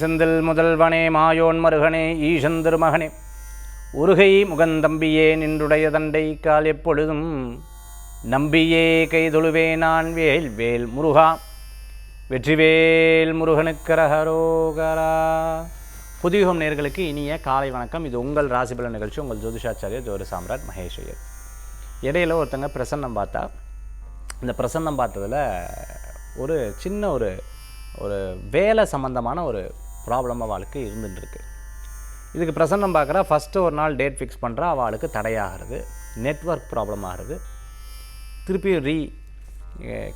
செந்தில் முதல்வனே மாயோன் மருகனே ஈசன் திருமகனே. உருகை முகந்தம்பியே நின்றுடைய தண்டை கால் எப்பொழுதும். நம்பியே கைதொழுவே நான் வேல் வேல் முருகா. வெற்றிவேல் முருகனுக்கரகரோகரா புதியுகம் நேர்களுக்கு இனிய காலை வணக்கம். இது உங்கள் ராசிபல நிகழ்ச்சி. உங்கள் ஜோதிஷாச்சாரியர் ஜோதி சாம்ராட் மகேஷ் இடையில் இடையில ஒருத்தங்க பிரசன்னம் பார்த்தா இந்த பிரசன்னம் பார்த்ததில் ஒரு சின்ன ஒரு ஒரு வேலை சம்மந்தமான ஒரு ப்ராப்ளம் அவளுக்கு இருந்துட்டுருக்கு. இதுக்கு பிரசன்னம் பார்க்குறா ஃபஸ்ட்டு ஒரு நாள் டேட் ஃபிக்ஸ் பண்ணுறா அவளுக்கு தடையாகிறது நெட்வொர்க் ப்ராப்ளம் ஆகுது திருப்பி ரீ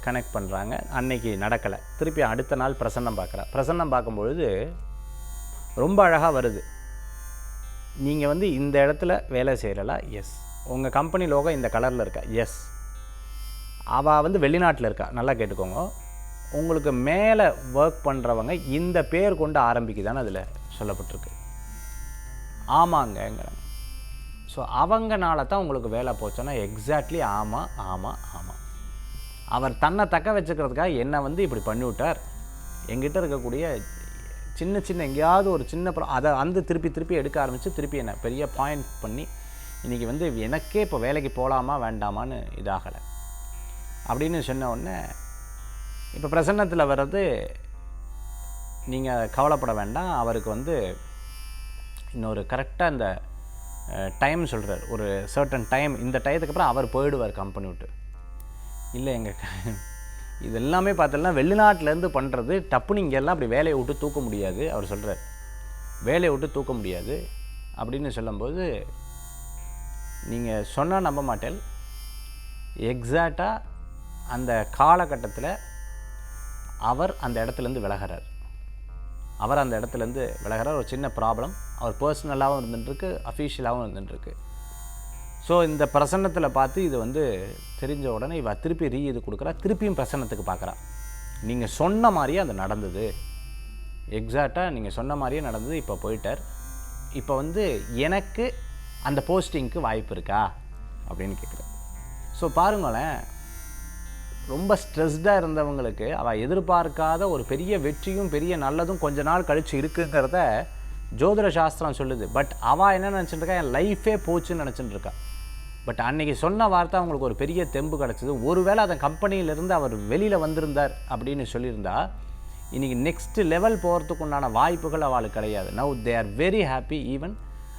கனெக்ட் பண்ணுறாங்க அன்னைக்கு நடக்கலை. திருப்பி அடுத்த நாள் பிரசன்னம் பார்க்குறா. பிரசன்னம் பார்க்கும்பொழுது ரொம்ப அழகாக வருது. நீங்கள் வந்து இந்த இடத்துல வேலை செய்கிறலா எஸ் உங்கள் கம்பெனி லோகம் இந்த கலரில் இருக்கா? எஸ் அவள் வந்து வெளிநாட்டில் இருக்கா? நல்லா கேட்டுக்கோங்க. உங்களுக்கு மேலே ஒர்க் பண்ணுறவங்க இந்த பேர் கொண்டு ஆரம்பிக்குதான்னு அதில் சொல்லப்பட்டிருக்கு. ஆமாங்க ஸோ அவங்கனால தான் உங்களுக்கு வேலை போச்சோன்னா எக்ஸாக்ட்லி ஆமாம் ஆமாம் ஆமாம் அவர் தன்னை தக்க வச்சுக்கிறதுக்காக என்னை வந்து இப்படி பண்ணிவிட்டார். எங்கிட்ட இருக்கக்கூடிய சின்ன சின்ன எங்கேயாவது ஒரு சின்ன ப்ரா அதை அந்த திருப்பி திருப்பி எடுக்க ஆரம்பித்து திருப்பி என்னை பெரிய பாயிண்ட் பண்ணி இன்றைக்கி வந்து எனக்கே இப்போ வேலைக்கு போகலாமா வேண்டாமான்னு இதாகலை. அப்படின்னு சொன்ன உடனே இப்போ பிரசன்னத்தில் வர்றது நீங்கள் கவலைப்பட வேண்டாம். அவருக்கு வந்து இன்னொரு கரெக்டாக இந்த டைம் சொல்கிறார் ஒரு சர்டன் டைம் இந்த டயத்துக்கு அப்புறம் அவர் போயிடுவார் கம்பெனி விட்டு. இல்லை எங்கள் இது எல்லாமே பார்த்தோம்னா வெளிநாட்டிலேருந்து பண்ணுறது டப்புன்னு இங்கெல்லாம் அப்படி வேலையை விட்டு தூக்க முடியாது. அவர் சொல்கிறார் வேலையை விட்டு தூக்க முடியாது. அப்படின்னு சொல்லும்போது நீங்கள் சொன்னால் நம்ப மாட்டேன். எக்ஸாக்டாக அந்த காலகட்டத்தில் அவர் அந்த இடத்துலேருந்து விலகிறார். அவர் அந்த இடத்துலேருந்து விலகிறார். ஒரு சின்ன ப்ராப்ளம் அவர் பர்சனலாகவும் இருந்துட்டுருக்கு அஃபீஷியலாகவும் இருந்துட்டுருக்கு. ஸோ இந்த பிரசன்னத்தில் பார்த்து இது வந்து தெரிஞ்ச உடனே இவ திருப்பி ரீ இது கொடுக்குறா. திருப்பியும் பிரசன்னத்துக்கு பார்க்குறா. நீங்கள் சொன்ன மாதிரியே அது நடந்தது. எக்ஸாக்டாக நீங்கள் சொன்ன மாதிரியே நடந்தது. இப்போ போயிட்டார். இப்போ வந்து எனக்கு அந்த போஸ்டிங்க்கு வாய்ப்பு இருக்கா? அப்படின்னு கேட்குறேன் ஸோ பாருங்களேன். ரொம்ப ஸ்ட்ரெஸ்டாக இருந்தவங்களுக்கு அவள் எதிர்பார்க்காத ஒரு பெரிய வெற்றியும் பெரிய நல்லதும் கொஞ்ச நாள் கழித்து இருக்குங்கிறத ஜோதிட சாஸ்திரம் சொல்லுது. பட் அவள் என்ன நினச்சிட்டு இருக்கா என் லைஃபே போச்சுன்னு நினச்சிட்டு இருக்கா பட் அன்னைக்கு சொன்ன வார்த்தை அவங்களுக்கு ஒரு பெரிய தெம்பு கிடச்சிது. ஒருவேளை அந்த கம்பெனியிலேருந்து அவர் வெளியில் வந்திருந்தார் அப்படின்னு சொல்லியிருந்தா இன்றைக்கி நெக்ஸ்ட் லெவல் போகிறதுக்கு உண்டான வாய்ப்புகள் அவளுக்கு கிடையாது. Now they are very happy even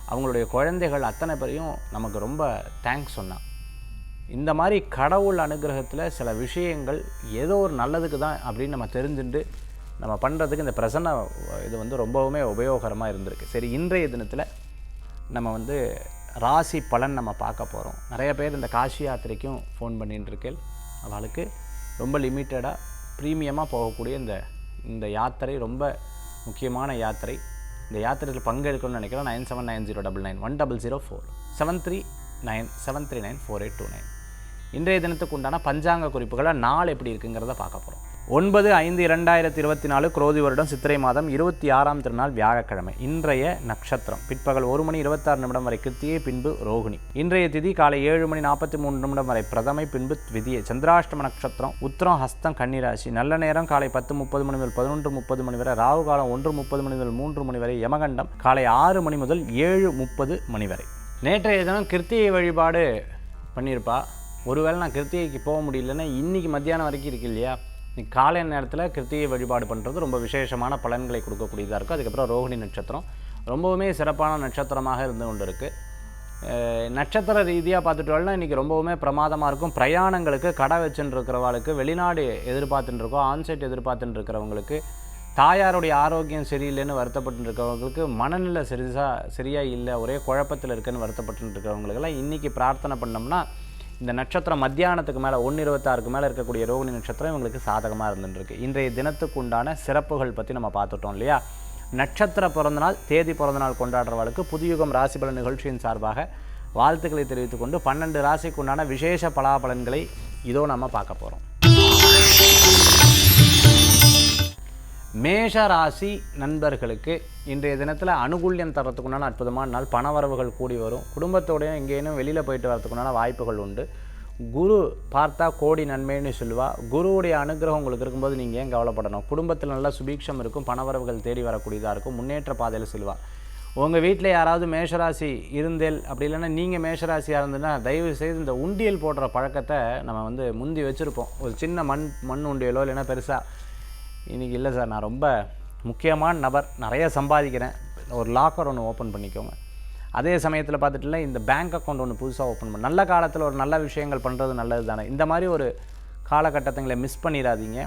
அவங்களுடைய குழந்தைகள் அத்தனை பேரையும் நமக்கு ரொம்ப தேங்க்ஸ் சொன்னான். இந்த மாதிரி கடவுள் அனுகிரகத்தில் சில விஷயங்கள் ஏதோ ஒரு நல்லதுக்கு தான் அப்படின்னு நம்ம தெரிஞ்சுட்டு நம்ம பண்ணுறதுக்கு இந்த பிரசன்ன இது வந்து ரொம்பவுமே உபயோகரமாக இருந்திருக்கு. சரி இன்றைய தினத்தில் நம்ம வந்து ராசி பலன் நம்ம பார்க்க போகிறோம் நிறைய பேர் இந்த காசி யாத்திரைக்கும் ஃபோன் பண்ணிட்டு இருக்கேன் அவளுக்கு ரொம்ப லிமிட்டடாக ப்ரீமியமாக போகக்கூடிய இந்த இந்த யாத்திரை ரொம்ப முக்கியமான யாத்திரை. இந்த யாத்திரையில் பங்கெடுக்கணும்னு நினைக்கிறேன் nine seven nine zero double nine one double zero four seven three nine seven three nine four eight two nine. இன்றைய தினத்துக்கு உண்டான பஞ்சாங்க குறிப்புகளை நாள் எப்படி இருக்குங்கிறத பார்க்க போகிறோம் ஒன்பது ஐந்து இரண்டாயிரத்தி இருபத்தி நாலு குரோதி வருடம் சித்திரை மாதம் இருபத்தி ஆறாம் திருநாள் வியாழக்கிழமை இன்றைய நட்சத்திரம். பிற்பகல் ஒரு மணி இருபத்தாறு நிமிடம் வரை கிருத்தியை பின்பு ரோகிணி. இன்றைய திதி காலை ஏழு மணி நாற்பத்தி மூணு நிமிடம் வரை பிரதமை பின்பு விதியை சந்திராஷ்டம நட்சத்திரம் உத்திரம் ஹஸ்தம் கன்னிராசி. நல்ல நேரம் காலை பத்து முப்பது மணி முதல் பதினொன்று முப்பது மணி வரை ராகு காலம் ஒன்று முப்பது மணி முதல் மூன்று மணி வரை யமகண்டம் காலை ஆறு மணி முதல் ஏழு முப்பது மணி வரை. நேற்றைய தினம் கிருத்தியை வழிபாடு பண்ணியிருப்பா. ஒருவேளை நான் கிருத்திகைக்கு போக முடியலன்னா இன்றைக்கி மத்தியானம் வரைக்கும் இருக்கு இல்லையா? இன்னைக்கு காலை நேரத்தில் கிருத்திகை வழிபாடு பண்ணுறது ரொம்ப விசேஷமான பலன்களை கொடுக்கக்கூடியதாக இருக்கும். அதுக்கப்புறம் ரோஹிணி நட்சத்திரம். ரொம்பவுமே சிறப்பான நட்சத்திரமாக இருந்து கொண்டு இருக்குது நட்சத்திர ரீதியாக பார்த்துட்டோம்னா இன்றைக்கி ரொம்பவுமே பிரமாதமாக இருக்கும். பிரயாணங்களுக்கு கடை வச்சுட்டு இருக்கிறவங்களுக்கு வெளிநாடு எதிர்பார்த்துட்டு இருக்கோம் ஆன்சைட் எதிர்பார்த்துட்டு இருக்கிறவங்களுக்கு தாயாருடைய ஆரோக்கியம் சரியில்லைன்னு வருத்தப்பட்டு இருக்கிறவங்களுக்கு மனநிலை சரிசா சரியாக இல்லை ஒரே குழப்பத்தில் இருக்குன்னு வருத்தப்பட்டு இருக்கிறவங்களுக்கெல்லாம் இன்றைக்கி பிரார்த்தனை பண்ணோம்னா இந்த நட்சத்திரம் மத்தியானத்துக்கு மேலே ஒன்று இருபத்தாறுக்கு மேலே இருக்கக்கூடிய ரோகிணி நட்சத்திரம் இவங்களுக்கு சாதகமாக இருந்துருக்கு இன்றைய தினத்துக்கு உண்டான சிறப்புகள் பற்றி நம்ம பார்த்துட்டோம் இல்லையா? நட்சத்திர பிறந்தநாள் தேதி பிறந்தநாள் கொண்டாடுறவர்களுக்கு புதுயுகம் ராசிபல நிகழ்ச்சியின் சார்பாக வாழ்த்துக்களை தெரிவித்துக்கொண்டு பன்னெண்டு ராசிக்கு உண்டான விசேஷ பலாபலன்களை இதோ நம்ம பார்க்க போகிறோம் மேஷ ராசி நண்பர்களுக்கு இன்றைய தினத்தில் அனுகூல்யம் தரத்துக்குண்டான அற்புதமான நாள். பணவரவுகள் கூடி வரும். குடும்பத்தோடையும் எங்கேயும் வெளியில் போயிட்டு வரதுக்குண்டான வாய்ப்புகள் உண்டு. குரு பார்த்தா கோடி நன்மைன்னு சொல்லுவா. குருவுடைய அனுகிரகம் உங்களுக்கு இருக்கும்போது நீங்கள் ஏன் கவலைப்படணும்? குடும்பத்தில் நல்ல சுபீட்சம் இருக்கும். பணவரவுகள் தேடி வரக்கூடியதாக இருக்கும். முன்னேற்ற பாதையில் செல்வா. உங்கள் வீட்டில் யாராவது மேஷராசி இருந்தேல் அப்படி இல்லைன்னா நீங்கள் மேஷராசியாக இருந்ததுன்னா தயவு செய்து இந்த உண்டியல் போடுற பழக்கத்தை நம்ம வந்து முந்தி வச்சுருப்போம். ஒரு சின்ன மண் மண் உண்டியலோ இல்லைன்னா பெருசாக இன்றைக்கி இல்லை சார். நான் ரொம்ப முக்கியமான நபர். நிறைய சம்பாதிக்கிறேன். ஒரு லாக்கர் ஒன்று ஓப்பன் பண்ணிக்கோங்க. அதே சமயத்தில் பார்த்துட்டுல இந்த பேங்க் அக்கௌண்ட் ஒன்று புதுசாக ஓப்பன் பண்ண. நல்ல காலத்தில் ஒரு நல்ல விஷயங்கள் பண்ணுறது நல்லது தானே. இந்த மாதிரி ஒரு காலகட்டத்துங்களை மிஸ் பண்ணிடாதீங்க.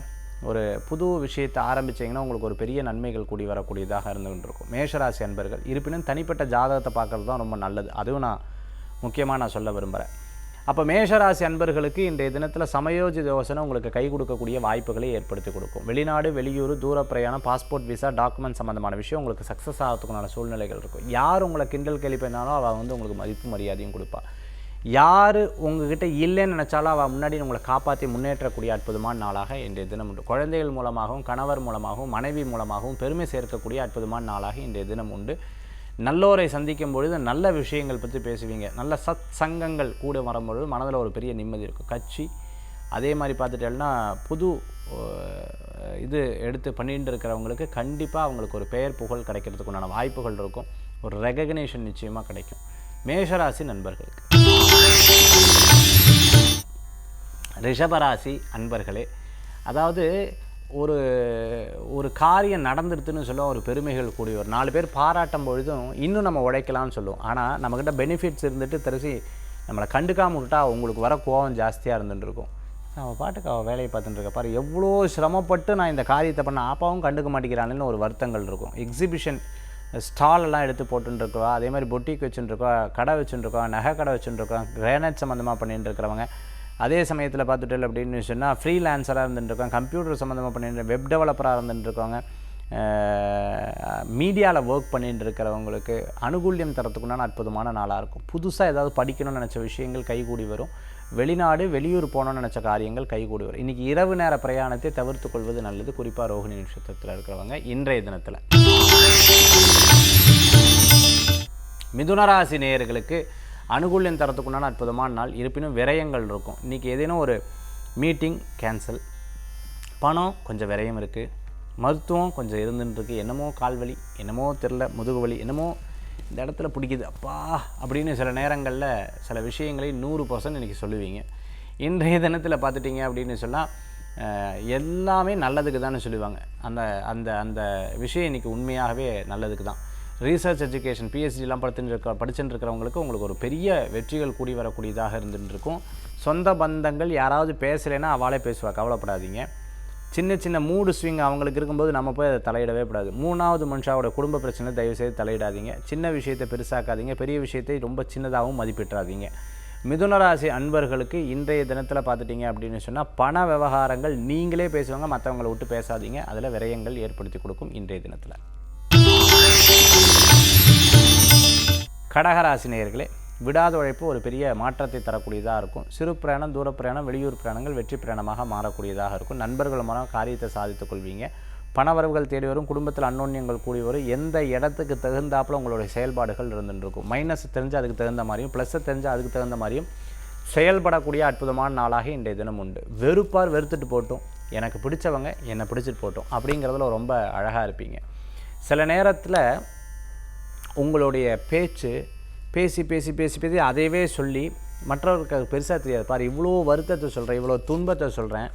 ஒரு புது விஷயத்தை ஆரம்பிச்சீங்கன்னா உங்களுக்கு ஒரு பெரிய நன்மைகள் கூடி வரக்கூடியதாக இருந்துகிட்டு இருக்கும் மேஷராசி அன்பர்கள். இருப்பினும் தனிப்பட்ட ஜாதகத்தை பார்க்குறது தான் ரொம்ப நல்லது. அதுவும் நான் முக்கியமாக நான் சொல்ல விரும்புகிறேன் அப்போ மேஷராசி அன்பர்களுக்கு இன்றைய தினத்தில் சமயோஜித யோசனை உங்களுக்கு கை கொடுக்கக்கூடிய வாய்ப்புகளை ஏற்படுத்தி கொடுக்கும். வெளிநாடு வெளியூர் தூர பிரயாணம் பாஸ்போர்ட் விசா டாக்குமெண்ட் சம்மந்தமான விஷயம் உங்களுக்கு சக்ஸஸ் ஆகிறதுக்குண்டான சூழ்நிலைகள் இருக்கும். யார் உங்களை கிண்டல் கேலி பண்ணாலும் அவள் வந்து உங்களுக்கு மதிப்பு மரியாதையும் கொடுப்பா. யார் உங்ககிட்ட இல்லைன்னு நினச்சாலும் அவள் முன்னாடி உங்களை காப்பாற்றி முன்னேற்றக்கூடிய அற்புதமான நாளாக இன்றைய தினம் உண்டு. குழந்தைகள் மூலமாகவும் கணவர் மூலமாகவும் மனைவி மூலமாகவும் பெருமை சேர்க்கக்கூடிய அற்புதமான நாளாக இன்றைய தினம் உண்டு. நல்லோரை சந்திக்கும் பொழுது நல்ல விஷயங்கள் பற்றி பேசுவீங்க. நல்ல சத் சங்கங்கள் கூட வரும்பொழுது மனதில் ஒரு பெரிய நிம்மதி இருக்கும். கட்சி அதே மாதிரி பார்த்துட்டேன்னா புது இது எடுத்து பண்ணிட்டு இருக்கிறவங்களுக்கு கண்டிப்பாக அவங்களுக்கு ஒரு பெயர் புகழ் கிடைக்கிறதுக்கு உண்டான வாய்ப்புகள் இருக்கும். ஒரு ரெகக்னேஷன் நிச்சயமாக கிடைக்கும். மேஷராசி நண்பர்களுக்கு ரிஷபராசி அன்பர்களே அதாவது ஒரு ஒரு காரியம் நடந்துடுதுன்னு சொல்லுவோம் ஒரு பெருமைகள் கூடிய ஒரு நாலு பேர் பாராட்டும் பொழுதும் இன்னும் நம்ம உழைக்கலாம்னு சொல்லுவோம். ஆனால் நம்மக்கிட்ட பெனிஃபிட்ஸ் இருந்துட்டு தெரிசி நம்மளை கண்டுக்காம விட்டா உங்களுக்கு வர கோவம் ஜாஸ்தியாக இருந்துட்டுருக்கும். அவள் பாட்டுக்கு அவள் வேலையை பார்த்துட்டு பாரு எவ்வளோ சிரமப்பட்டு நான் இந்த காரியத்தை பண்ண ஆப்பாவும் கண்டுக்க மாட்டேங்கிறானுன்னு ஒரு வருத்தங்கள் இருக்கும். எக்ஸிபிஷன் ஸ்டால் எல்லாம் எடுத்து போட்டுருக்கோம் அதே மாதிரி பொட்டிக் வச்சுட்டுருக்கோம் கடை வச்சுருக்கோம் நகை கடை வச்சுட்டுருக்கோம் கிரானைட் சம்மந்தமாக பண்ணிட்டு இருக்கிறவங்க அதே சமயத்தில் பார்த்துட்டு அப்படின்னு சொன்னால் ஃப்ரீலான்சராக இருந்துட்டுருக்கோம் கம்ப்யூட்டர் சம்மந்தமாக பண்ணிட்டு வெப் டெவலப்பராக இருந்துட்டுருக்கோங்க. மீடியாவில் ஒர்க் பண்ணிட்டு இருக்கிறவங்களுக்கு அனுகூல்யம் தரத்துக்குன்னா அற்புதமான நாளாக இருக்கும். புதுசாக ஏதாவது படிக்கணும்னு நினச்ச விஷயங்கள் கைகூடி வரும். வெளிநாடு வெளியூர் போகணும்னு நினச்ச காரியங்கள் கைகூடி வரும். இன்றைக்கி இரவு நேர பிரயாணத்தை தவிர்த்து கொள்வது நல்லது. குறிப்பாக ரோஹிணி நட்சத்திரத்தில் இருக்கிறவங்க இன்றைய தினத்தில். மிதுனராசி நேயர்களுக்கு அனுகூல்யம் தரத்துக்குண்டான அற்புதமான நாள். இருப்பினும் விரயங்கள் இருக்கும். இன்றைக்கி ஏதேனும் ஒரு மீட்டிங் கேன்சல் பணம் கொஞ்சம் விரயம் இருக்குது மருத்துவம் கொஞ்சம் இருந்துட்டுருக்கு. என்னமோ கால்வலி என்னமோ தெரில முதுகு வலி என்னமோ இந்த இடத்துல பிடிக்குது. அப்பா! அப்படின்னு சில நேரங்களில் சில விஷயங்களை நூறு பர்சன்ட் இன்றைக்கி சொல்லுவீங்க. இன்றைய தினத்தில் பார்த்துட்டிங்க அப்படின்னு சொன்னால் எல்லாமே நல்லதுக்கு தானே சொல்லுவாங்க. அந்த அந்த அந்த விஷயம் இன்றைக்கி உண்மையாகவே நல்லதுக்கு தான் ரீசர்ச் எஜுகேஷன் பிஎஸ்சிலாம் படிச்சுட்டு இருக்க படிச்சுட்டு இருக்கிறவங்களுக்கு உங்களுக்கு ஒரு பெரிய வெற்றிகள் கூடி வரக்கூடியதாக இருந்துருக்கும் சொந்த பந்தங்கள் யாராவது பேசலைன்னா அவளே பேசுவா கவலைப்படாதீங்க. சின்ன சின்ன மூடு ஸ்விங் அவங்களுக்கு இருக்கும்போது நம்ம போய் அதை தலையிடவே கூடாது. மூணாவது மனுஷாவோட குடும்ப பிரச்சனை தயவு செய்து தலையிடாதீங்க. சின்ன விஷயத்தை பெருசாக்காதீங்க. பெரிய விஷயத்தை ரொம்ப சின்னதாகவும் மதிப்பிட்டுறாதீங்க மிதுனராசி அன்பர்களுக்கு இன்றைய தினத்தில் பார்த்துட்டிங்க அப்படின்னு சொன்னால் பண விவகாரங்கள் நீங்களே பேசுவாங்க மற்றவங்களை விட்டு பேசாதீங்க. அதில் விரயங்கள் ஏற்படுத்தி கொடுக்கும் இன்றைய தினத்தில். கடகராசி நேயர்களே விடாத உழைப்பு ஒரு பெரிய மாற்றத்தை தரக்கூடியதாக இருக்கும். சிறு பிரயாணம் தூர பிரயாணம் வெளியூர் பிரயாணங்கள் வெற்றி பிரயாணமாக மாறக்கூடியதாக இருக்கும். நண்பர்கள் மூலம் காரியத்தை சாதித்துக் கொள்வீங்க. பணவரவுகள் தேடி வரும். குடும்பத்தில் அன்னோன்யங்கள் கூடி வரும். எந்த இடத்துக்கு தகுந்தாப்புல உங்களுடைய செயல்பாடுகள் இருந்துருக்கும் மைனஸ் தெரிஞ்சு அதுக்கு தகுந்த மாதிரியும் ப்ளஸ்ஸை தெரிஞ்சு அதுக்கு தகுந்த மாதிரியும் செயல்படக்கூடிய அற்புதமான நாளாக இன்றைய தினம் உண்டு. வெறுப்பார் வெறுத்துட்டு போட்டும். எனக்கு பிடிச்சவங்க என்னை பிடிச்சிட்டு போட்டோம். அப்படிங்கிறதுல ரொம்ப அழகாக இருப்பீங்க. சில நேரத்தில் உங்களுடைய பேச்சு பேசி பேசி பேசி பேசி அதையவே சொல்லி மற்றவருக்கு அது பெருசாக தெரியாது. பாரு இவ்வளோ வருத்தத்தை சொல்கிறேன் இவ்வளோ துன்பத்தை சொல்கிறேன்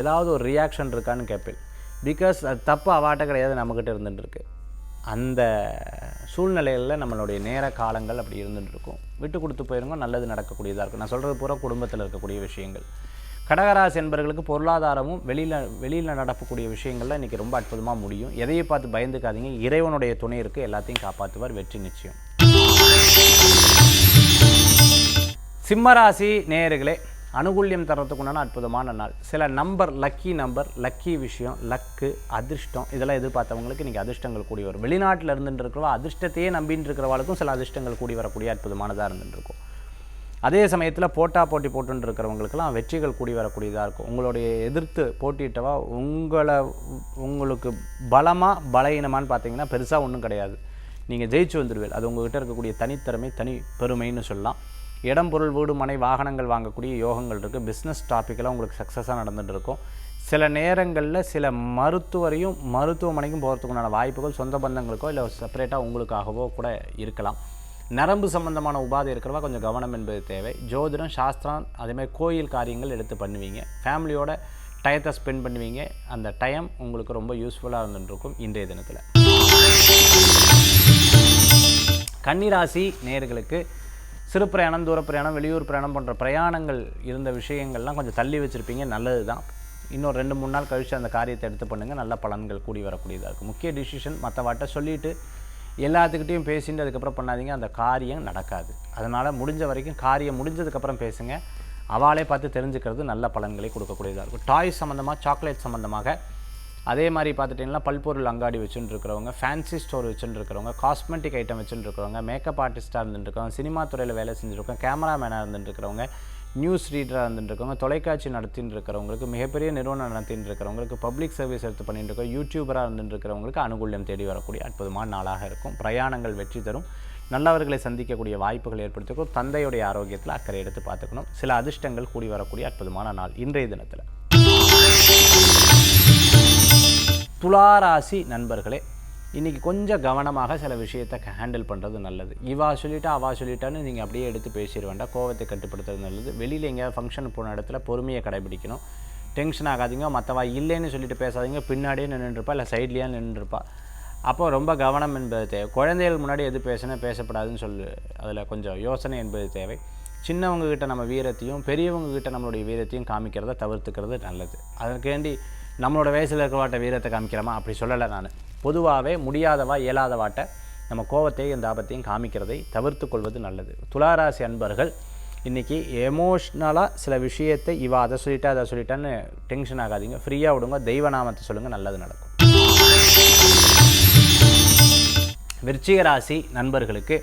ஏதாவது ஒரு ரியாக்ஷன் இருக்கான்னு கேட்பேன். பிகாஸ் அது தப்பு அவாட்ட கிடையாது நம்மக்கிட்ட இருந்துட்டுருக்கு அந்த சூழ்நிலைகளில் நம்மளுடைய நேர காலங்கள் அப்படி இருந்துகிட்டு இருக்கும். விட்டு கொடுத்து போயிருங்க நல்லது நடக்கக்கூடியதாக இருக்கும். நான் சொல்கிறது பூரா குடும்பத்தில் இருக்கக்கூடிய விஷயங்கள். கடகராசி என்பவர்களுக்கு பொருளாதாரமும் வெளியில் வெளியில் நடக்கக்கூடிய விஷயங்கள்லாம் இன்றைக்கி ரொம்ப அற்புதமாக முடியும். எதையை பார்த்து பயந்துக்காதீங்க. இறைவனுடைய துணை இருக்குது எல்லாத்தையும் காப்பாற்றுவார் வெற்றி நிச்சயம். சிம்மராசி நேயர்களே அனுகூல்யம் தரத்துக்குண்டான அற்புதமான நாள். சில நம்பர் லக்கி நம்பர் லக்கி விஷயம் லக்கு அதிர்ஷ்டம் இதெல்லாம் எதிர்பார்த்தவங்களுக்கு இன்றைக்கி அதிர்ஷ்டங்கள் கூடி வரும். வெளிநாட்டில் இருந்துட்டு இருக்கிறவா அதிர்ஷ்டத்தையே நம்பின்னு இருக்கிறவாளுக்கும் சில அதிர்ஷ்டங்கள் கூடி வரக்கூடிய அற்புதமானதாக இருந்துட்டு இருக்கும். அதே சமயத்தில் போட்டா போட்டி போட்டுன்னு இருக்கிறவங்களுக்கெல்லாம் வெற்றிகள் கூடி வரக்கூடியதாக இருக்கும். உங்களுடைய எதிர்த்து போட்டியிட்டவா உங்களை உங்களுக்கு பலமாக பலகீனமானு பார்த்தீங்கன்னா பெருசாக ஒன்றும் கிடையாது. நீங்கள் ஜெயிச்சு வந்துடுவீர்கள் அது உங்கள்கிட்ட இருக்கக்கூடிய தனித்திறமை தனி பெருமைன்னு சொல்லலாம். இடம் பொருள் வீடு மனை வாகனங்கள் வாங்கக்கூடிய யோகங்கள் இருக்குது பிஸ்னஸ் டாப்பிக்கெல்லாம் உங்களுக்கு சக்ஸஸாக நடந்துகிட்டு இருக்கும் சில நேரங்களில் சில மருத்துவரையும் மருத்துவமனைக்கும் போகிறதுக்குண்டான வாய்ப்புகள் சொந்த பந்தங்களுக்கோ இல்லை செப்பரேட்டாக உங்களுக்காகவோ கூட இருக்கலாம். நரம்பு சம்பந்தமான உபாதை இருக்கிறவா கொஞ்சம் கவனம் என்பது தேவை. ஜோதிடம் சாஸ்திரம் அதேமாதிரி கோயில் காரியங்கள் எடுத்து பண்ணுவீங்க. ஃபேமிலியோட டயத்தை ஸ்பெண்ட் பண்ணுவீங்க. அந்த டைம் உங்களுக்கு ரொம்ப யூஸ்ஃபுல்லாக இருந்துருக்கும் இன்றைய தினத்தில். கன்னிராசி நேர்களுக்கு சிறு பிரயாணம் தூர பிரயாணம் வெளியூர் பிரயாணம் போன்ற பிரயாணங்கள் இருந்த விஷயங்கள்லாம் கொஞ்சம் தள்ளி வச்சுருப்பீங்க. நல்லது தான் இன்னும் ரெண்டு மூணு நாள் கழித்து அந்த காரியத்தை எடுத்து பண்ணுங்கள் நல்ல பலன்கள் கூடி வரக்கூடியதாக இருக்கும். முக்கிய டிசிஷன் மற்றவாட்ட சொல்லிவிட்டு எல்லாத்துக்கிட்டையும் பேசிட்டு அதுக்கப்புறம் பண்ணாதீங்க. அந்த காரியம் நடக்காது. அதனால் முடிஞ்ச வரைக்கும் காரியம் முடிஞ்சதுக்கப்புறம் பேசுங்க. அவளே பார்த்து தெரிஞ்சுக்கிறது நல்ல பலன்களை கொடுக்கக்கூடியதாக இருக்கும். டாய்ஸ் சம்மந்தமாக சாக்லேட் சம்மந்தமாக அதே மாதிரி பார்த்துட்டிங்கன்னா பல்பொருள் அங்காடி வச்சுட்டு இருக்கிறவங்க ஃபேன்சி ஸ்டோர் வச்சுட்டு இருக்கிறவங்க காஸ்மெட்டிக் ஐட்டம் வச்சுட்டு இருக்கிறவங்க மேக்கப் ஆர்டிஸ்ட்டாக இருந்துட்டு சினிமா துறையில் வேலை செஞ்சுருக்கோம் கேமராமேனாக இருந்துட்டு இருக்கிறவங்க நியூஸ் ரீடராக இருந்துட்டு தொலைக்காட்சி நடத்தின்னு இருக்கிறவங்களுக்கு மிகப்பெரிய நிறுவனம் நடத்தின்னு இருக்கிறவங்களுக்கு பப்ளிக் சர்வீஸ் எடுத்து பண்ணிட்டு இருக்கோம் யூடியூபராக இருந்துட்டு இருக்கிறவங்களுக்கு அனுகூல்யம் தேடி வரக்கூடிய அற்புதமான நாளாக இருக்கும். பிரயாணங்கள் வெற்றி தரும். நல்லவர்களை சந்திக்கக்கூடிய வாய்ப்புகள் ஏற்படுத்திக்கும் தந்தையுடைய ஆரோக்கியத்தில் அக்கறை எடுத்து பார்த்துக்கணும். சில அதிர்ஷ்டங்கள் கூடி வரக்கூடிய அற்புதமான நாள் இன்றைய தினத்தில். துளாராசி நண்பர்களே இன்றைக்கி கொஞ்சம் கவனமாக சில விஷயத்தை ஹேண்டில் பண்ணுறது நல்லது. இவா சொல்லிட்டா அவா சொல்லிட்டான்னு நீங்கள் அப்படியே எடுத்து பேசிட வேண்டாம். கோவத்தை கட்டுப்படுத்துறது நல்லது. வெளியில் எங்கேயாவது ஃபங்க்ஷன் போன இடத்துல பொறுமையை கடைபிடிக்கணும். டென்ஷன் ஆகாதீங்க. மற்றவா இல்லைன்னு சொல்லிட்டு பேசாதீங்க. பின்னாடியே நின்றுருப்பா இல்லை சைட்லேயே நின்றுருப்பா அப்போ ரொம்ப கவனம் என்பது தேவை. குழந்தைகள் முன்னாடி எது பேசினா பேசப்படாதுன்னு சொல்லு. அதில் கொஞ்சம் யோசனை என்பது தேவை. சின்னவங்கக்கிட்ட நம்ம வீரத்தையும் பெரியவங்கக்கிட்ட நம்மளுடைய வீரத்தையும் காமிக்கிறத தவிர்த்துக்கிறது நல்லது. அதற்கேண்டி நம்மளோட வயசில் இருக்கிறவாட்ட வீரத்தை காமிக்கிறோமா? அப்படி சொல்லலை நான். பொதுவாகவே முடியாதவா இயலாதவாட்ட நம்ம கோவத்தையும் இந்த ஆபத்தையும் காமிக்கிறதை தவிர்த்து கொள்வது நல்லது. துளாராசி அன்பர்கள் இன்றைக்கி எமோஷ்னலாக சில விஷயத்தை இவ அதை சொல்லிட்டா அதை சொல்லிட்டான்னு டென்ஷன் ஆகாதீங்க. ஃப்ரீயாக விடுங்க தெய்வநாமத்தை சொல்லுங்கள் நல்லது நடக்கும். விருச்சிக ராசி நண்பர்களுக்கு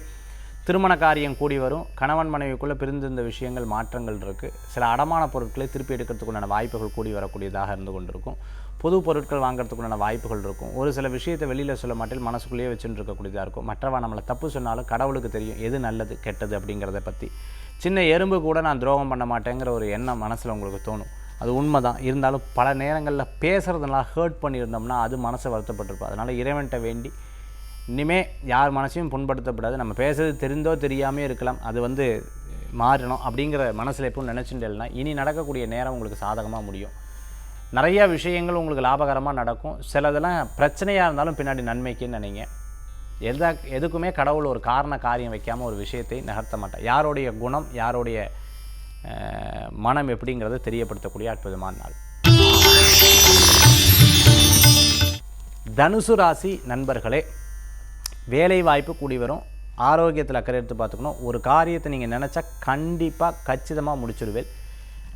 திருமண காரியம் கூடி வரும். கணவன் மனைவிக்குள்ளே பிரிந்திருந்த விஷயங்கள் மாற்றங்கள் இருக்குது சில அடமான பொருட்களை திருப்பி எடுக்கிறதுக்குண்டான வாய்ப்புகள் கூடி வரக்கூடியதாக இருந்து கொண்டிருக்கும். புது பொருட்கள் வாங்குறதுக்குண்டான வாய்ப்புகள் இருக்கும். ஒரு சில விஷயத்தை வெளியில் சொல்ல மாட்டேன் மனசுக்குள்ளேயே வச்சுட்டு இருக்கக்கூடியதாக இருக்கும். மற்றவா நம்மளை தப்பு சொன்னாலும் கடவுளுக்கு தெரியும் எது நல்லது கெட்டது அப்படிங்கிறத பற்றி சின்ன எறும்பு கூட நான் துரோகம் பண்ண மாட்டேங்கிற ஒரு எண்ணம் மனசில் உங்களுக்கு தோணும். அது உண்மை தான் இருந்தாலும் பல நேரங்களில் பேசுகிறதுனால ஹேர்ட் பண்ணியிருந்தோம்னா அது மனசை வருத்தப்பட்டிருக்கும். அதனால் இறைவன்கிட்ட வேண்டி இனிமே யார் மனசையும் புண்படுத்தப்படாது. நம்ம பேசுறது தெரிந்தோ தெரியாமே இருக்கலாம். அது வந்து மாறணும் அப்படிங்கிற மனசில் எப்பவும் நினச்சிட்டு இனி நடக்கக்கூடிய நேரம் உங்களுக்கு சாதகமாக முடியும். நிறைய விஷயங்கள் உங்களுக்கு லாபகரமாக நடக்கும். சிலதெல்லாம் பிரச்சனையாக இருந்தாலும் பின்னாடி நன்மைக்குன்னு நினைங்க. எதா எதுக்குமே கடவுள் ஒரு காரண காரியம் வைக்காமல் ஒரு விஷயத்தை நகர்த்த மாட்டேன் யாருடைய குணம் யாருடைய மனம் எப்படிங்கிறத தெரியப்படுத்தக்கூடிய அற்புதமான நாள். தனுசு ராசி நண்பர்களே வேலை வாய்ப்பு கூடி வரும். ஆரோக்கியத்தில் அக்கறை எடுத்து பார்த்துக்கணும். ஒரு காரியத்தை நீங்கள் நினச்சா கண்டிப்பாக கச்சிதமாக முடிச்சிடுவேன்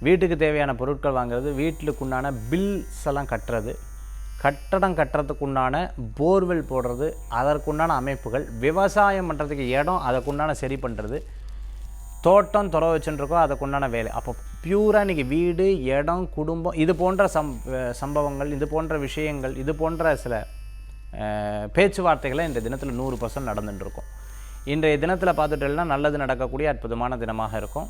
வீட்டுக்கு தேவையான பொருட்கள் வாங்குறது வீட்டுக்குண்டான பில்ஸ் எல்லாம் கட்டுறது கட்டடம் கட்டுறதுக்குண்டான போர்வெல் போடுறது அதற்குண்டான அமைப்புகள் விவசாயம் பண்ணுறதுக்கு இடம் அதற்குண்டான சரி பண்ணுறது தோட்டம் துற வச்சுருக்கோம் அதுக்குண்டான வேலை. அப்போ பியூராக இன்றைக்கி வீடு இடம் குடும்பம் இது போன்ற சம் சம்பவங்கள் இது போன்ற விஷயங்கள் இது போன்ற சில பேச்சுவார்த்தைகளை இந்த தினத்தில் நூறு பர்சன்ட் நடந்துட்டுருக்கும். இன்றைய தினத்தில் பார்த்துட்டோம்னா நல்லது நடக்கக்கூடிய அற்புதமான தினமாக இருக்கும்.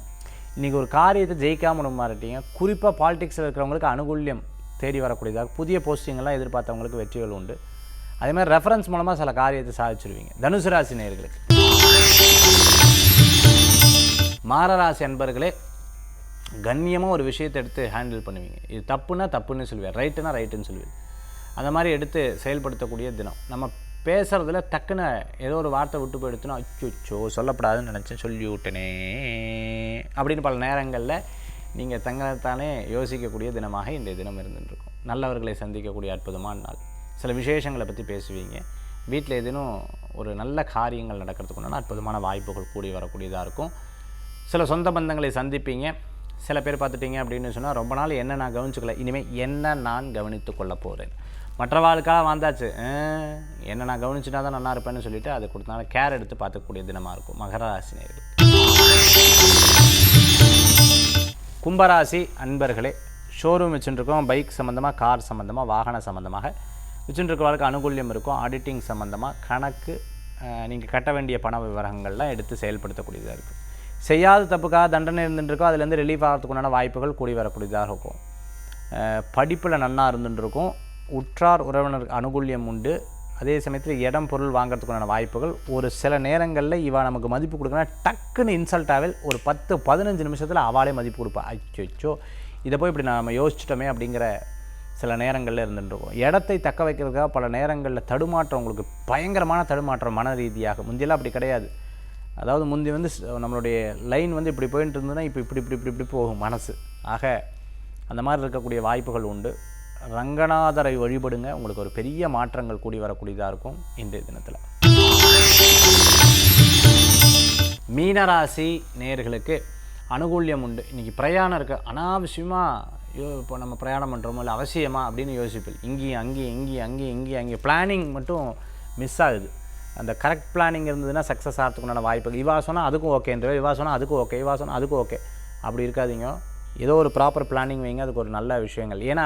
இன்றைக்கி ஒரு காரியத்தை ஜெயிக்காமல் மாறிட்டீங்க. குறிப்பாக பாலிடிக்ஸில் இருக்கிறவங்களுக்கு அனுகூல்யம் தேடி வரக்கூடியதாக புதிய போஸ்டிங்கெல்லாம் எதிர்பார்த்தவங்களுக்கு வெற்றிகள் உண்டு. அதே மாதிரி ரெஃபரன்ஸ் மூலமாக சில காரியத்தை சாதிச்சிருவீங்க. தனுசு ராசி நேர்களுக்கு மாரராசி அன்பர்களே கண்ணியமாக ஒரு விஷயத்தை எடுத்து ஹேண்டில் பண்ணுவீங்க. இது தப்புனா தப்புன்னு சொல்லுவேன் ரைட்டுனா ரைட்டுன்னு சொல்லுவேன் அந்த மாதிரி எடுத்து செயல்படுத்தக்கூடிய தினம். நம்ம பேசுகிறதுல டக்குன்னு ஏதோ ஒரு வார்த்தை விட்டு போயிடுச்சுன்னா அச்சோ சொல்லப்படாதுன்னு நினச்சேன். சொல்லி விட்டனே அப்படின்னு பல நேரங்களில் நீங்கள் தங்களைத்தானே யோசிக்கக்கூடிய தினமாக இந்த தினம் இருந்துட்டுருக்கும். நல்லவர்களை சந்திக்கக்கூடிய அற்புதமான நாள். சில விசேஷங்களை பற்றி பேசுவீங்க. வீட்டில் எதுனும் ஒரு நல்ல காரியங்கள் நடக்கிறதுக்கு அற்புதமான வாய்ப்புகள் கூடி வரக்கூடியதாக இருக்கும். சில சொந்த பந்தங்களை சந்திப்பீங்க. சில பேர் பார்த்துட்டீங்க அப்படின்னு சொன்னால் ரொம்ப நாள் என்ன நான் கவனிச்சுக்கல. இனிமேல் என்ன நான் கவனித்து கொள்ள போகிறேன் மற்றவாளுக்காக வந்தாச்சு. என்ன நான் கவனிச்சுனா தான் நல்லா இருப்பேன்னு சொல்லிட்டு அது கொடுத்தனால கேர் எடுத்து பார்த்துக்கூடிய தினமாக இருக்கும். மகர ராசி நேர்கள் கும்பராசி அன்பர்களே ஷோரூம் வச்சுருக்கோம் பைக் சம்மந்தமாக கார் சம்மந்தமாக வாகன சம்மந்தமாக வச்சுருக்கவர்களுக்கு அனுகூல்யம் இருக்கும். ஆடிட்டிங் சம்மந்தமாக கணக்கு நீங்கள் கட்ட வேண்டிய பண விவரங்கள்லாம் எடுத்து செயல்படுத்தக்கூடியதாக இருக்கும். செய்யாத தப்புக்காக தண்டனை இருந்துட்டுருக்கோ அதுலேருந்து ரிலீஃப் ஆகிறதுக்குண்டான வாய்ப்புகள் கூடி வரக்கூடியதாக இருக்கும். படிப்பில் நன்னா இருந்துட்டுருக்கும். உற்றார் உறவினருக்கு அனுகூல்யம் உண்டு. அதே சமயத்தில் இடம் பொருள் வாங்குறதுக்குண்டான வாய்ப்புகள். ஒரு சில நேரங்களில் இவா நமக்கு மதிப்பு கொடுக்கணும் டக்குன்னு இன்சல்ட் ஆகவே ஒரு பத்து பதினஞ்சு நிமிஷத்தில் அவாளே மதிப்பு கொடுப்பா. அச்சோ இதை போய் இப்படி நம்ம யோசிச்சிட்டோமே அப்படிங்கிற சில நேரங்களில் இருந்துட்டு இடத்தை தக்க வைக்கிறதுக்காக பல நேரங்களில் தடுமாற்றம் உங்களுக்கு பயங்கரமான தடுமாற்றம் மன ரீதியாக. முந்தியெல்லாம் அப்படி கிடையாது. அதாவது முந்தி வந்து நம்மளுடைய லைன் வந்து இப்படி போயிட்டு இருந்ததுன்னா இப்போ இப்படி இப்படி இப்படி இப்படி போகும் மனசு. ஆக அந்த மாதிரி இருக்கக்கூடிய வாய்ப்புகள் உண்டு. ரங்கநாதரை வழிபடுங்க. உங்களுக்கு ஒரு பெரிய மாற்றங்கள் கூடி வரக்கூடியதாக இருக்கும் இன்றைய தினத்தில். மீனராசி நேயர்களுக்கு அனுகூல்யம் உண்டு. இன்றைக்கி பிரயாணம் இருக்குது அனாவசியமாக ஐயோ இப்போ நம்ம பிரயாணம் பண்ணுறோமோ இல்லை அவசியமா அப்படின்னு யோசிப்பேன். இங்கேயும் அங்கேயும் இங்கேயும் அங்கேயும் இங்கேயும் அங்கேயும். பிளானிங் மட்டும் மிஸ் ஆகுது. அந்த கரெக்ட் பிளானிங் இருந்ததுன்னா சக்ஸஸ் ஆகிறதுக்குண்டான வாய்ப்பு இவா சொன்னால் அதுக்கும் ஓகேன்ற இவா சொன்னால் அதுக்கும் ஓகே இவா சொன்னால் அதுக்கும் ஓகே அப்படி இருக்காதீங்க. ஏதோ ஒரு ப்ராப்பர் பிளானிங் வைங்க. அதுக்கு ஒரு நல்ல விஷயங்கள். ஏன்னா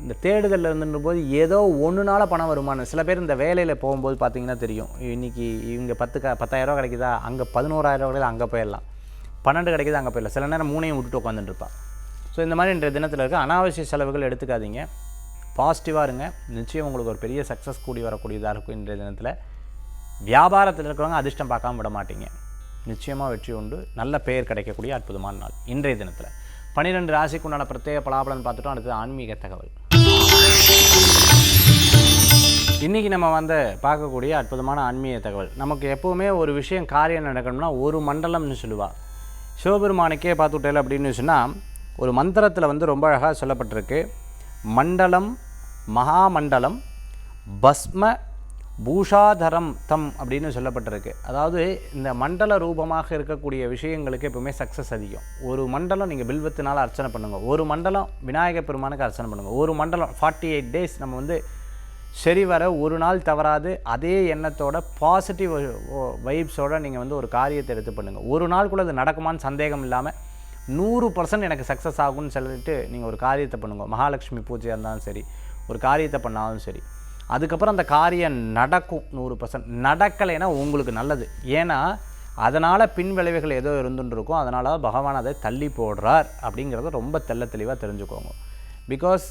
இந்த தேடுதலில் இருந்துன்ற போது ஏதோ ஒன்றுனால பணம் வருமானம். சில பேர் இந்த வேலையில் போகும்போது பார்த்தீங்கன்னா தெரியும். இன்றைக்கி இவங்க பத்து க பத்தாயிரரூவா கிடைக்குதா? அங்கே பதினோராயிரம் கிடைக்குது அங்கே போயிடலாம். பன்னெண்டு கிடைக்குது அங்கே போயிடலாம். சில நேரம் மூணையும் விட்டுட்டு உட்காந்துட்டுருப்பான் ஸோ இந்த மாதிரி இன்றைய தினத்தில் இருக்க அனாவசிய செலவுகள் எடுத்துக்காதீங்க. பாசிட்டிவாக இருங்க. நிச்சயம் உங்களுக்கு ஒரு பெரிய சக்ஸஸ் கூடி வரக்கூடியதாக இருக்கும் இன்றைய தினத்தில் வியாபாரத்தில் இருக்கிறவங்க அதிர்ஷ்டம் பார்க்காம விட மாட்டீங்க. நிச்சயமாக வெற்றி உண்டு. நல்ல பெயர் கிடைக்கக்கூடிய அற்புதமான நாள் இன்றைய தினத்தில். பன்னிரெண்டு ராசிக்குண்டான பிரத்யேக பலாபலன் பார்த்துட்டோம். அடுத்தது ஆன்மீக தகவல். இன்றைக்கி நம்ம வந்து பார்க்கக்கூடிய அற்புதமான ஆன்மீக தகவல். நமக்கு எப்போவுமே ஒரு விஷயம் காரியம் நடக்கணும்னா ஒரு மண்டலம்னு சொல்லுவாள் சிவபெருமானுக்கே பார்த்துட்டேன் அப்படின்னு சொன்னால் ஒரு மந்திரத்தில் வந்து ரொம்ப அழகாக சொல்லப்பட்டிருக்கு. மண்டலம் மகாமண்டலம் பஸ்ம பூஷாதரம் தம் அப்படின்னு சொல்லப்பட்டிருக்கு. அதாவது இந்த மண்டல ரூபமாக இருக்கக்கூடிய விஷயங்களுக்கு எப்பவுமே சக்ஸஸ் அதிகம். ஒரு மண்டலம் நீங்கள் பில்வத்தினால அர்ச்சனை பண்ணுங்கள் ஒரு மண்டலம் விநாயகர் பெருமானுக்கு அர்ச்சனை பண்ணுங்கள் ஒரு மண்டலம் ஃபார்ட்டி எயிட் டேஸ் நம்ம வந்து சரி வர ஒரு நாள் தவறாது அதே எண்ணத்தோட பாசிட்டிவ் வைப்ஸோட நீங்கள் வந்து ஒரு காரியத்தை எடுத்து பண்ணுங்கள் ஒரு நாள் கூட அது நடக்குமான்னு சந்தேகம் இல்லாமல் நூறு பர்சன்ட் எனக்கு சக்ஸஸ் ஆகும்னு சொல்லிட்டு நீங்கள் ஒரு காரியத்தை பண்ணுங்க. மகாலட்சுமி பூஜையாக இருந்தாலும் சரி ஒரு காரியத்தை பண்ணாலும் சரி. அதுக்கப்புறம் அந்த காரியம் நடக்கும் நூறு பர்சன்ட் நடக்கலைன்னா உங்களுக்கு நல்லது. ஏன்னா அதனால் பின் விளைவுகள் ஏதோ இருந்துருக்கும். அதனால் பகவான் அதை தள்ளி போடுறார் அப்படிங்கிறத ரொம்ப தெள்ள தெளிவாக தெரிஞ்சுக்கோங்க. பிகாஸ்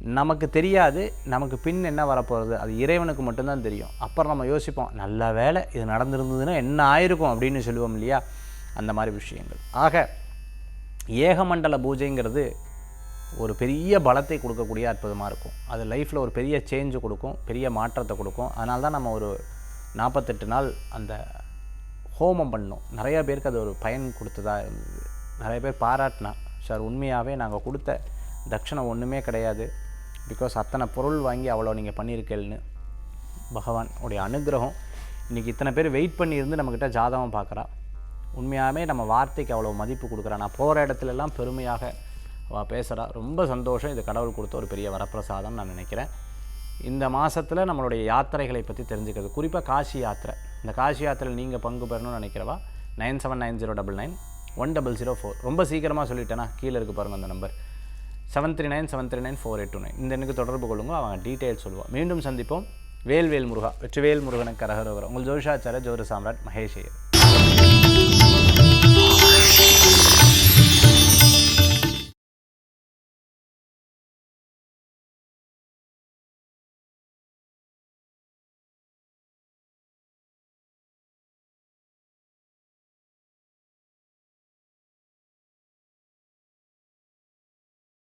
நமக்கு தெரியாது நமக்கு பின் என்ன வரப்போகிறது அது இறைவனுக்கு மட்டும்தான் தெரியும். அப்புறம் நம்ம யோசிப்போம் நல்ல வேளை இது நடந்திருந்ததுன்னா என்ன ஆயிருக்கும் அப்படின்னு சொல்லுவோம் இல்லையா? அந்த மாதிரி விஷயங்கள். ஆக ஏகமண்டல பூஜைங்கிறது ஒரு பெரிய பலத்தை கொடுக்கக்கூடிய அற்புதமாக இருக்கும். அது லைஃப்பில் ஒரு பெரிய சேஞ்சு கொடுக்கும் பெரிய மாற்றத்தை கொடுக்கும். அதனால தான் நம்ம ஒரு நாற்பத்தெட்டு நாள் அந்த ஹோமம் பண்ணோம். நிறையா பேருக்கு அது ஒரு பயன் கொடுத்ததாக இருந்தது. நிறைய பேர் பாராட்டினா சார் உண்மையாகவே நாங்கள் கொடுத்த தட்சணை ஒன்றுமே கிடையாது. பிகாஸ் அத்தனை பொருள் வாங்கி அவ்வளோ நீங்கள் பண்ணியிருக்கேன்னு பகவான் உடைய அனுகிரகம். இன்றைக்கி இத்தனை பேர் வெயிட் பண்ணியிருந்து நம்மக்கிட்ட ஜாதகம் பார்க்குறா. உண்மையாகவே நம்ம வார்த்தைக்கு அவ்வளோ மதிப்பு கொடுக்குறா. நான் போகிற இடத்துலலாம் பெருமையாக அவள் பேசுகிறா ரொம்ப சந்தோஷம். இது கடவுள் கொடுத்த ஒரு பெரிய வரப்பிரசாதம் நான் நினைக்கிறேன். இந்த மாதத்தில் நம்மளுடைய யாத்திரைகளை பற்றி தெரிஞ்சுக்கிறது. குறிப்பாக காசி யாத்திரை. இந்த காசி யாத்திரையில் நீங்கள் பங்கு பெறணும்னு நினைக்கிறவா? Nine seven nine zero double nine one double zero four ரொம்ப சீக்கிரமாக சொல்லிட்டேனா? கீழே இருக்கு பாருங்கள் அந்த number seven three nine seven three nine four eight two nine இந்த எனக்கு தொடர்பு கொள்ளுங்க அவங்க டீட்டெயில்ஸ் சொல்லுவோம் மீண்டும் சந்திப்போம். வேல்வேல் முருகா வெற்றிவேல் முருகனுக்கு கரகரோகரம். உங்கள் ஜோஷாச்சார ஜோர சாம்ராட் மகேஷ் ஐயர்.